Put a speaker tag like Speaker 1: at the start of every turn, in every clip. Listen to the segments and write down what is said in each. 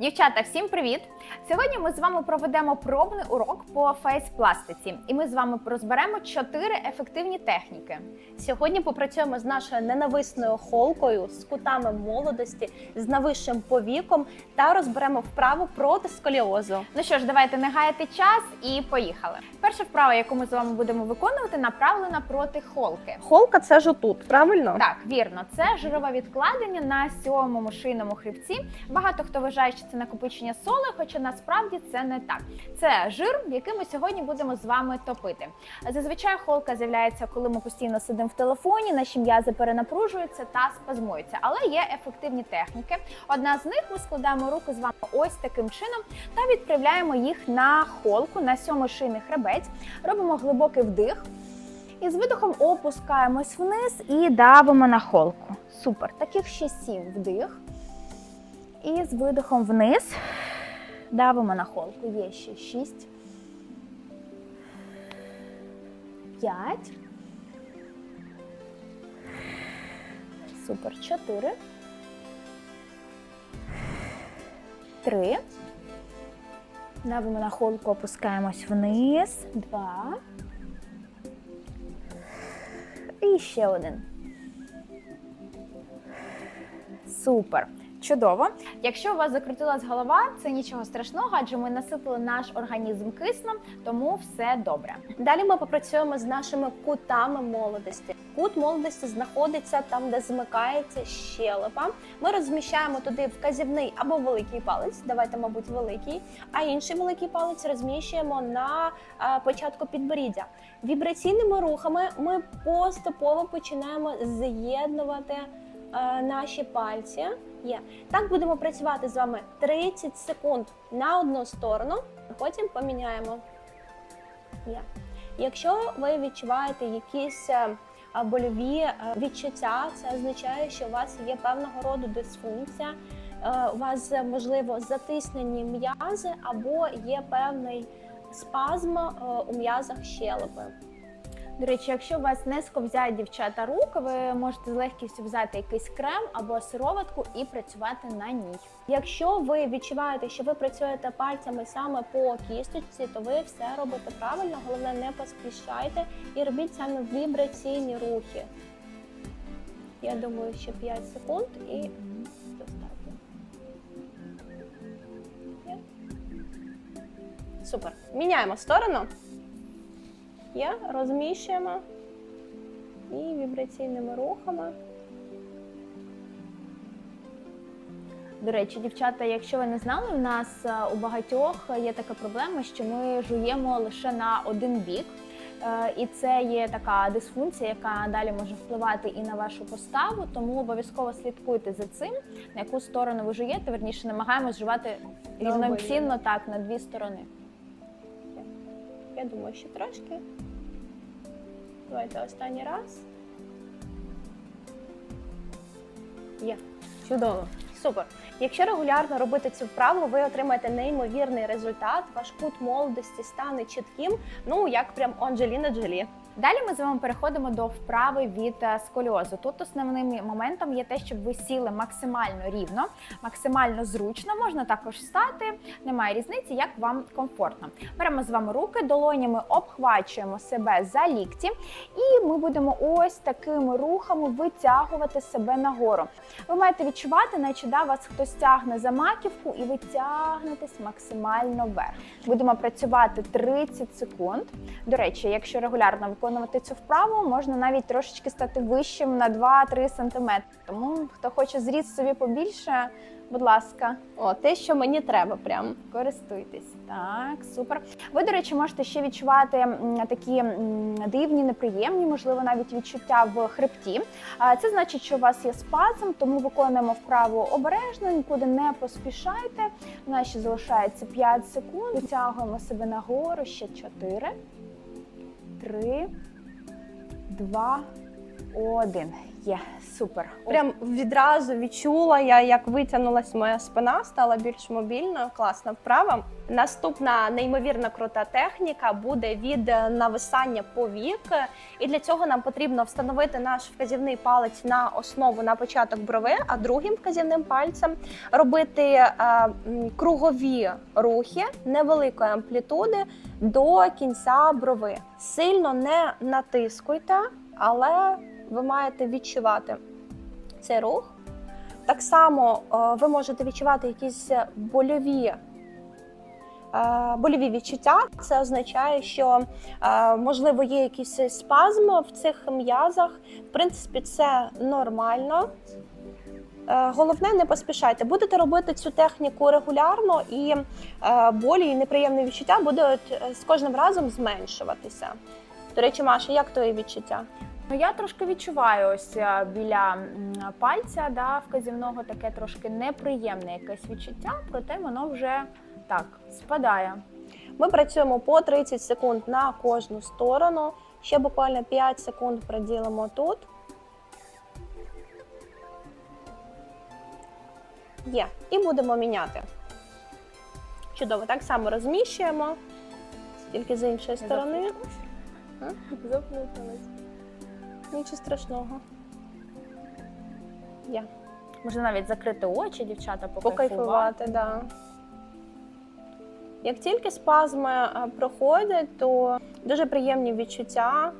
Speaker 1: Дівчата, всім привіт! Сьогодні ми з вами проведемо пробний урок по фейс-пластиці, і ми з вами розберемо чотири ефективні техніки.
Speaker 2: Сьогодні попрацюємо з нашою ненависною холкою, з кутами молодості, з нависшим повіком та розберемо вправу проти сколіозу.
Speaker 1: Ну що ж, давайте не гаяти час і поїхали. Перша вправа, яку ми з вами будемо виконувати, направлена проти холки.
Speaker 2: Холка це ж отут, правильно?
Speaker 1: Так, вірно, це жирове відкладення на сьомому шийному хребці. Багато хто вважає, що це накопичення соли, хоча насправді це не так. Це жир, який ми сьогодні будемо з вами топити. Зазвичай холка з'являється, коли ми постійно сидимо в телефоні, наші м'язи перенапружуються та спазмуються. Але є ефективні техніки. Одна з них ми складаємо руки з вами ось таким чином та відправляємо їх на холку, на сьомий шийний хребець. Робимо глибокий вдих. І з видохом опускаємось вниз і давимо на холку. Супер. Таких ще сім вдих. І з видохом вниз давимо на холку. Є ще шість. П'ять. Супер. Чотири. Три. Давимо на холку, опускаємось вниз. Два. І ще один. Супер. Чудово. Якщо у вас закрутилась голова, це нічого страшного, адже ми насипали наш організм киснем, тому все добре.
Speaker 2: Далі ми попрацюємо з нашими кутами молодості. Кут молодості знаходиться там, де змикається щелепа. Ми розміщаємо туди вказівний або великий палець. Давайте, мабуть, великий, а інший великий палець розміщуємо на е, початку підборіддя. Вібраційними рухами ми поступово починаємо з'єднувати наші пальці. Є. Так будемо працювати з вами 30 секунд на одну сторону, а потім поміняємо. Є. Якщо ви відчуваєте якісь е, больові е, відчуття, це означає, що у вас є певного роду дисфункція, е, у вас е, можливо затиснені м'язи або є певний спазм е, у м'язах щелепи.
Speaker 1: До речі, якщо у вас не сковзять дівчата руки, ви можете з легкістю взяти якийсь крем або сироватку і працювати на ній.
Speaker 2: Якщо ви відчуваєте, що ви працюєте пальцями саме по кісточці, то ви все робите правильно. Головне, не поспішайте і робіть саме вібраційні рухи. Я думаю, ще 5 секунд і достатньо. Супер. Міняємо сторону. Є, розміщуємо і вібраційними рухами.
Speaker 1: До речі, дівчата, якщо ви не знали, у нас е, у багатьох є така проблема, що ми жуємо лише на один бік. Е, І це є така дисфункція, яка далі може впливати і на вашу поставу. Тому обов'язково слідкуйте за цим, на яку сторону ви жуєте. Верніше намагаємось жувати рівноцінно так на дві сторони.
Speaker 2: Я думаю, ще трошки. Давайте останній раз. Є. Чудово. Супер. Якщо регулярно робити цю вправу, ви отримаєте неймовірний результат. Ваш кут молодості стане чітким, ну як прям Анджеліна Джолі.
Speaker 1: Далі ми з вами переходимо до вправи від е, сколіозу. Тут основним моментом є те, щоб ви сіли максимально рівно, максимально зручно. Можна також стати, немає різниці, як вам комфортно. Беремо з вами руки, долонями обхвачуємо себе за лікті, і ми будемо ось такими рухами витягувати себе нагору. Ви маєте відчувати, наче да, вас хтось тягне за маківку, і ви тягнетесь максимально вверх. Будемо працювати 30 секунд. До речі, якщо регулярно виконувати цю вправу, можна навіть трошечки стати вищим на 2-3 см. Тому хто хоче зріст собі побільше, будь ласка,
Speaker 2: О, те, що мені треба, прям.
Speaker 1: користуйтесь. Так, супер. Ви, до речі, можете ще відчувати такі дивні, неприємні, можливо, навіть відчуття в хребті. Це значить, що у вас є спазм, тому виконуємо вправу обережно, нікуди не поспішайте. У нас ще залишається 5 секунд. Витягуємо себе нагору ще 4, 3, 2, 1. Є, супер.
Speaker 2: Прям відразу відчула я, як витягнулась моя спина, стала більш мобільною. Класна вправа. Наступна неймовірно крута техніка буде від е, нависання повік. І для цього нам потрібно встановити наш вказівний палець на основу на початок брови, а другим вказівним пальцем робити е, кругові рухи невеликої амплітуди до кінця брови. Сильно не натискуйте, але ви маєте відчувати цей рух. Так само е, ви можете відчувати якісь больові, е, больові відчуття. Це означає, що е, можливо є якийсь спазм в цих м'язах. В принципі, це нормально. Головне, не поспішайте. Будете робити цю техніку регулярно, і болі і неприємні відчуття будуть з кожним разом зменшуватися. До речі, Маша, як твої відчуття?
Speaker 1: Ну я трошки відчуваю ось е, біля пальця, да, вказівного таке трошки неприємне якесь відчуття, проте воно вже так спадає.
Speaker 2: Ми працюємо по 30 секунд на кожну сторону. Ще буквально 5 секунд приділимо тут. Є. І будемо міняти. Чудово, так само розміщуємо, тільки з іншої сторони. Заплуталась. Нічого страшного. Є.
Speaker 1: Можна навіть закрити очі, дівчата, покайфувати.
Speaker 2: Покайфувати, так. Да. Як тільки спазми е, проходять, то дуже приємні відчуття,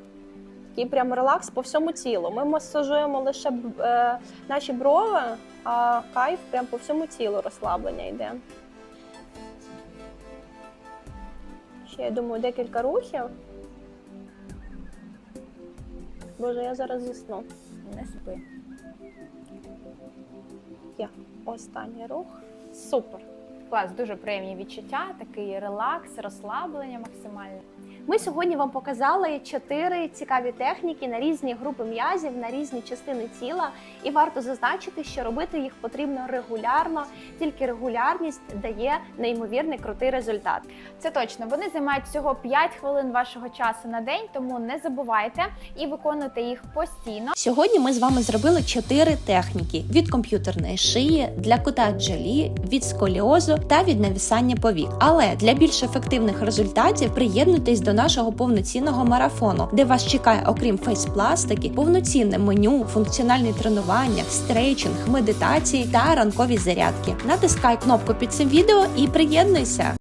Speaker 2: такий прям релакс по всьому тілу. Ми масажуємо лише е, наші брови, а кайф прям по всьому тілу розслаблення йде. Ще, я думаю, декілька рухів. Боже, я зараз засну.
Speaker 1: Не спи.
Speaker 2: Є останній рух.
Speaker 1: Супер. Клас, дуже приємні відчуття, такий релакс, розслаблення максимальне.
Speaker 2: Ми сьогодні вам показали чотири цікаві техніки на різні групи м'язів, на різні частини тіла. І варто зазначити, що робити їх потрібно регулярно, тільки регулярність дає неймовірний крутий результат.
Speaker 1: Це точно. Вони займають всього 5 хвилин вашого часу на день, тому не забувайте і виконуйте їх постійно.
Speaker 3: Сьогодні ми з вами зробили чотири техніки: від комп'ютерної шиї, для кута джелі, від сколіозу та від навісання повік. Але для більш ефективних результатів приєднуйтесь до нашого повноцінного марафону, де вас чекає, окрім фейспластики, повноцінне меню, функціональні тренування, стрейчинг, медитації та ранкові зарядки. Натискай кнопку під цим відео і приєднуйся.